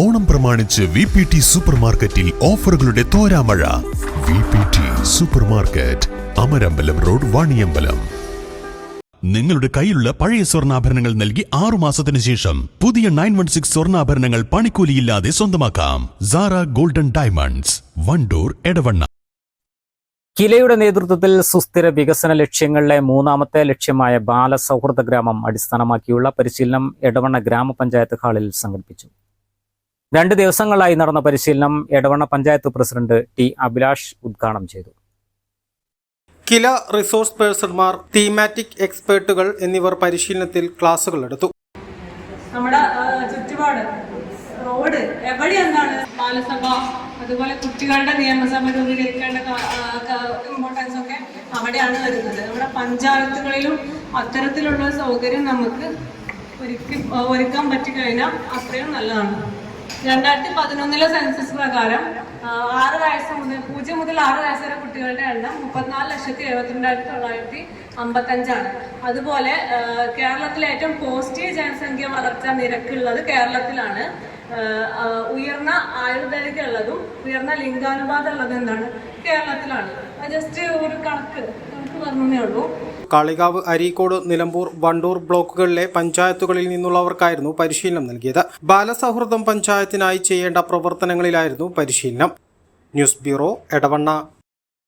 ഓണം പ്രമാണിച്ച് V P T super മാർക്കറ്റിൽ ഓഫറുകളുടെ തോരാമഴ. V P T super market Amarambalam road Vaniyambalam. നിങ്ങളുടെ കയ്യിലുള്ള പഴയ സ്വർണാഭരണങ്ങൾ നൽകി ആറു മാസത്തിന് ശേഷം പുതിയ നയൻ വൺ സിക്സ് സ്വർണാഭരണങ്ങൾ പണിക്കൂലിയില്ലാതെ സ്വന്തമാക്കാം. Sara golden diamonds Wandoor Edavanna. കിലയുടെ നേതൃത്വത്തിൽ സുസ്ഥിര വികസന ലക്ഷ്യങ്ങളിലെ മൂന്നാമത്തെ ലക്ഷ്യമായ ബാലസൗഹൃദ ഗ്രാമം അടിസ്ഥാനമാക്കിയുള്ള പരിശീലനം എടവണ്ണ ഗ്രാമപഞ്ചായത്ത് ഹാളിൽ സംഘടിപ്പിച്ചു. രണ്ട് ദിവസങ്ങളായി നടന്ന പരിശീലനം എടവണ്ണ പഞ്ചായത്ത് പ്രസിഡന്റ് ടി അഭിലാഷ് ഉദ്ഘാടനം ചെയ്തു. കില റിസോഴ്സ് പേഴ്സൺമാർ തീമാറ്റിക് എക്സ്പേർട്ടുകൾ എന്നിവർ പരിശീലനത്തിൽ ക്ലാസുകൾ എടുത്തു. നമ്മുടെ ചുറ്റുപാട് റോഡ് എവിടെ എന്താണ്? ബാലസഭ അതുപോലെ കുട്ടികളുടെ നിയമസഭ രൂപീകരിക്കേണ്ട ഇമ്പോർട്ടൻസ് ഒക്കെ അവിടെയാണ് വരുന്നത്. നമ്മുടെ പഞ്ചായത്തുകളിലും അത്തരത്തിലുള്ള സൗകര്യം നമുക്ക് ഒരുക്കി ഒരുക്കാൻ പറ്റിക്കഴിഞ്ഞാൽ അത്രയും നല്ലതാണ്. രണ്ടായിരത്തി പതിനൊന്നിലെ സെൻസസ് പ്രകാരം ആറ് വയസ്സ് മുതൽ പൂജ്യം മുതൽ ആറ് വയസ്സ് വരെ കുട്ടികളുടെ എണ്ണം മുപ്പത്തിനാല് ലക്ഷത്തി എഴുപത്തിരണ്ടായിരത്തി തൊള്ളായിരത്തി അമ്പത്തഞ്ചാണ്. അതുപോലെ കേരളത്തിലെ ഏറ്റവും പോസിറ്റീവ് ജനസംഖ്യ വളർച്ചാ നിരക്കുള്ളത് കേരളത്തിലാണ്. ഉയർന്ന ആയുർദൈർഘ്യം ഉള്ളതും ഉയർന്ന ലിംഗാനുപാതം ഉള്ളതും എന്താണ്? കേരളത്തിലാണ്. ജസ്റ്റ് ഒരു കണക്ക്. കണക്ക് പറഞ്ഞേ ഉള്ളൂ. കാളികാവ് അരീക്കോട് നിലമ്പൂർ വണ്ടൂർ ബ്ലോക്കുകളിലെ പഞ്ചായത്തുകളിൽ നിന്നുള്ളവർക്കായിരുന്നു പരിശീലനം നൽകിയത്. ബാലസൗഹൃദം പഞ്ചായത്തിനായി ചെയ്യേണ്ട പ്രവർത്തനങ്ങളിലായിരുന്നു പരിശീലനം. News bureau Edavanna.